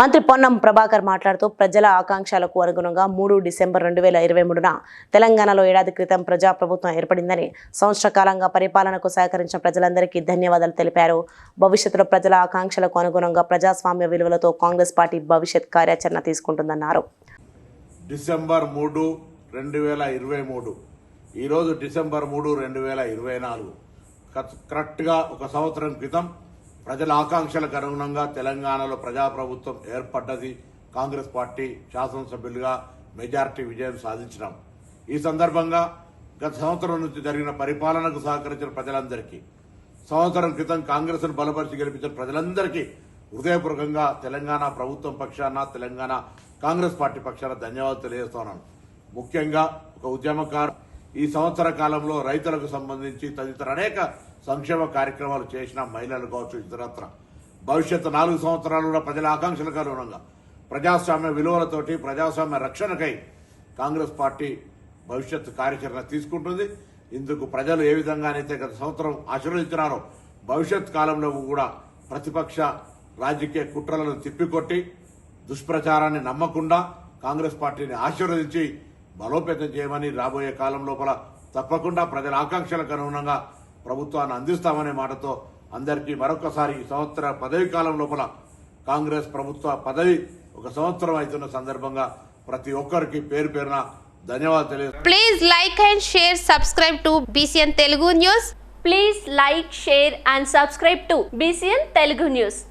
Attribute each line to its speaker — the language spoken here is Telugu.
Speaker 1: మంత్రి పొన్నం ప్రభాకర్ మాట్లాడుతూ ప్రజల ఆకాంక్షలకు అనుగుణంగా మూడు డిసెంబర్ రెండు వేల ఇరవై మూడున తెలంగాణలో ఏడాది క్రితం ప్రజాప్రభుత్వం ఏర్పడిందని సంవత్సర కాలంగా పరిపాలనకు సహకరించిన ప్రజలందరికీ ధన్యవాదాలు తెలిపారు. భవిష్యత్తులో ప్రజల ఆకాంక్షలకు అనుగుణంగా ప్రజాస్వామ్య విలువలతో కాంగ్రెస్ పార్టీ భవిష్యత్ కార్యాచరణ తీసుకుంటుందన్నారు.
Speaker 2: డిసెంబర్ మూడు రెండు వేల ఇరవై మూడు. ఈరోజు డిసెంబర్ మూడు రెండు వేల ఇరవై నాలుగు. కరెక్ట్గా ఒక సంవత్సరం క్రితం ప్రజల ఆకాంక్షలకు అనుగుణంగా తెలంగాణలో ప్రజాప్రభుత్వం ఏర్పడ్డది. కాంగ్రెస్ పార్టీ శాసనసభ్యులుగా మెజార్టీ విజయం సాధించినాం. ఈ సందర్భంగా గత సంవత్సరం నుంచి జరిగిన పరిపాలనకు సహకరించిన ప్రజలందరికీ సంవత్సరం క్రితం కాంగ్రెస్ను బలపరిచి గెలిపించిన ప్రజలందరికీ హృదయపూర్వకంగా తెలంగాణ ప్రభుత్వం పక్షాన తెలంగాణ కాంగ్రెస్ పార్టీ పక్షాన ధన్యవాదాలు తెలియజేస్తున్నాను ముఖ్యంగా ఒక ఉద్యమకారు ఈ సంవత్సర కాలంలో రైతులకు సంబంధించి తదితర అనేక సంక్షేమ కార్యక్రమాలు చేసిన మహిళలు కావచ్చు ఇతరత్ర. భవిష్యత్తు నాలుగు సంవత్సరాలు కూడా ప్రజల ఆకాంక్షలకు అనుగుణంగా. ప్రజాస్వామ్య విలువలతోటి ప్రజాస్వామ్య రక్షణకై కాంగ్రెస్ పార్టీ భవిష్యత్తు కార్యాచరణ తీసుకుంటుంది. ఇందుకు ప్రజలు ఏ విధంగానైతే గత సంవత్సరం ఆశీర్వదించినారో భవిష్యత్ కాలంలో కూడా ప్రతిపక్ష రాజకీయ కుట్రలను తిప్పికొట్టి దుష్ప్రచారాన్ని నమ్మకుండా కాంగ్రెస్ పార్టీని ఆశీర్వదించి బలోపేతం చేయమని రాబోయే కాలం లోపల తప్పకుండా ప్రజల ఆకాంక్షలకు అనుగుణంగా ప్రభుత్వాన్ని అందిస్తామనే మాటతో అందరికీ మరొకసారి ఈ సంవత్సర పదవి కాలం లోపల కాంగ్రెస్ ప్రభుత్వ పదవి ఒక సంవత్సరం అవుతున్న సందర్భంగా ప్రతి ఒక్కరికి పేరు పేరున ధన్యవాదాలు తెలియ
Speaker 3: please like and share subscribe to BCN Telugu news
Speaker 4: please like share and subscribe to BCN Telugu news